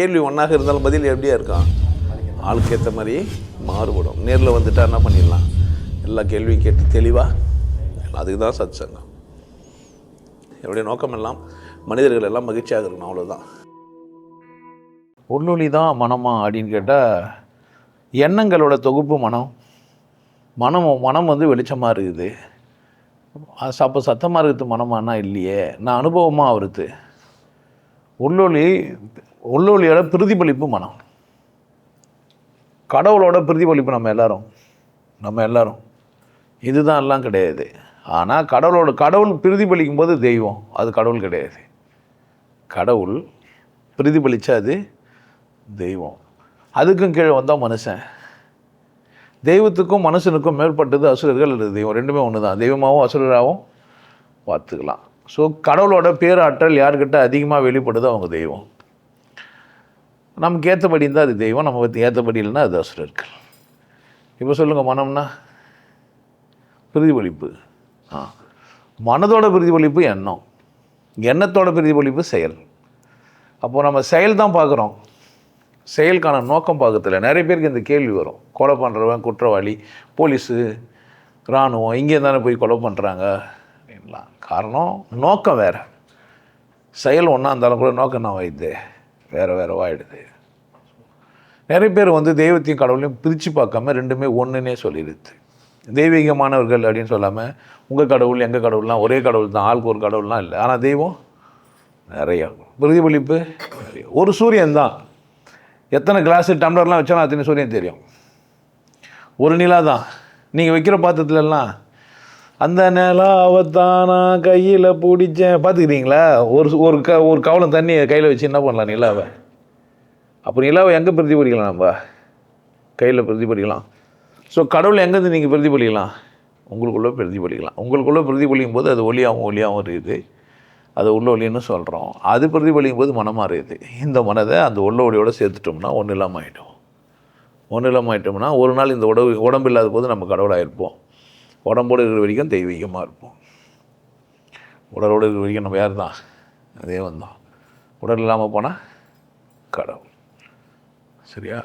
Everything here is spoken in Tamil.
கேள்வி ஒன்றாக இருந்தாலும் பதில் எப்படியா இருக்கான் ஆளுக்கு ஏற்ற மாதிரி மாறுபடும். நேரில் வந்துட்டா என்ன பண்ணிடலாம்? எல்லா கேள்வியும் கேட்டு தெளிவாக அதுக்கு தான் சத் சங்கம் என்னுடைய நோக்கம் எல்லாம் மனிதர்கள் எல்லாம் மகிழ்ச்சியாக இருக்கணும் அவ்வளோதான் உள்ளொளி தான் மனமா அப்படின்னு கேட்டால் எண்ணங்களோட தொகுப்பு மனம். மனம் மனம் வந்து வெளிச்சமாக இருக்குது. அது அப்போ சத்தமாக இருக்குது மனமானா இல்லையே? நான் அனுபவமாக வருது உள்ளொலி உள்ளொளியோட பிரதிபலிப்பு மனம். கடவுளோட பிரதிபலிப்பு நம்ம எல்லாரும் நம்ம எல்லாரும். இதுதான் எல்லாம் கிடையாது. ஆனால் கடவுளோட கடவுள் பிரதிபலிக்கும் போது தெய்வம் அது கடவுள் கிடையாது. கடவுள் பிரதிபலிச்சா அது தெய்வம். அதுக்கும் கீழே வந்தால் மனுஷன். தெய்வத்துக்கும் மனுஷனுக்கும் மேற்பட்டது அசுரர்கள் அல்லது தெய்வம். ரெண்டுமே ஒன்று தான் தெய்வமாகவும் அசுரராகவும் பார்த்துக்கலாம். ஸோ கடவுளோட பேராற்றல் யார்கிட்ட அதிகமாக வெளிப்படுதோ அவங்க தெய்வம். நமக்கு ஏற்றபடி இருந்தால் அது தெய்வம் நம்ம பற்றி ஏற்றபடி இல்லைன்னா அது அசுரர்கள். இப்போ சொல்லுங்கள் மனம்னா? பிரதிபலிப்பு. ஆ. மனதோட பிரதிபலிப்பு எண்ணம். எண்ணத்தோட பிரதிபலிப்பு செயல். அப்போது நம்ம செயல் தான் பார்க்குறோம். செயலுக்கான நோக்கம் பார்க்கறதில்ல. நிறைய பேருக்கு இந்த கேள்வி வரும். கொலை பண்ணுறவன் குற்றவாளி போலீஸு இராணுவம் இங்கே தானே போய் கொலை பண்ணுறாங்க அப்படின்லாம். காரணம் நோக்கம் வேறு. செயல் ஒன்றா இருந்தாலும் கூட நோக்கம் நான் வைத்தேன் வேறு வேறவாயிடுது நிறைய பேர் வந்து தெய்வத்தையும் கடவுளையும் பிரித்து பார்க்காம ரெண்டுமே ஒன்றுன்னே சொல்லிடுது. தெய்வீகமானவர்கள் அப்படின்னு சொல்லாமல் உங்கள் கடவுள் எங்கள் கடவுள்லாம் ஒரே கடவுள் தான் ஆளுக்கு ஒரு கடவுள்லாம் இல்லை. ஆனால் தெய்வம் நிறையா. பிரதிபலிப்பு நிறைய. ஒரு சூரியன் தான். எத்தனை கிளாஸு டம்ளர்லாம் வச்சாலும் அத்தனை சூரியன் தெரியும். ஒரு நிலா தான். நீங்கள் வைக்கிற பாத்திரத்துலலாம் அந்த நிலாவைத்தான் நான் கையில் பிடிச்சேன். பார்த்துக்கிறீங்களா? ஒரு ஒரு க ஒரு கவலம் தண்ணியை கையில் வச்சு என்ன பண்ணலாம் நிலாவை? அப்போ நிலாவை எங்கே பிரதிபலிக்கலாம் நம்ம? கையில் பிரதிபலிக்கலாம். ஸோ கடவுள் எங்கேருந்து நீங்கள் பிரதிபலிக்கலாம்? உங்களுக்குள்ளே பிரதிபலிக்கலாம். உங்களுக்குள்ளே பிரதிபலிக்கும் போது அது ஒளியாகவும் ஒளியாகவும் இருக்குது. அது உள்ள ஒளின்னு சொல்கிறோம் அது பிரதிபலிக்கும் போது மனமாக இருக்குது. இந்த மனதை அந்த உள்ள ஒளியோடு சேர்த்துட்டோம்னா ஒன்றும் இல்லாமல் ஆகிடும் ஒன்றும் இல்லாமல் ஆகிட்டோம்னா ஒரு நாள் இந்த உடம்பு உடம்பு இல்லாத போது நம்ம கடவுளாக இருப்போம் உடம்போடு இருக்கிற வரைக்கும் தெய்வீகமாக இருப்போம். உடலோடு இருக்கிற வரைக்கும் நம்ம யார் தான்? அதே தான். உடல் இல்லாமல் போனால் கடவுள். சரியா?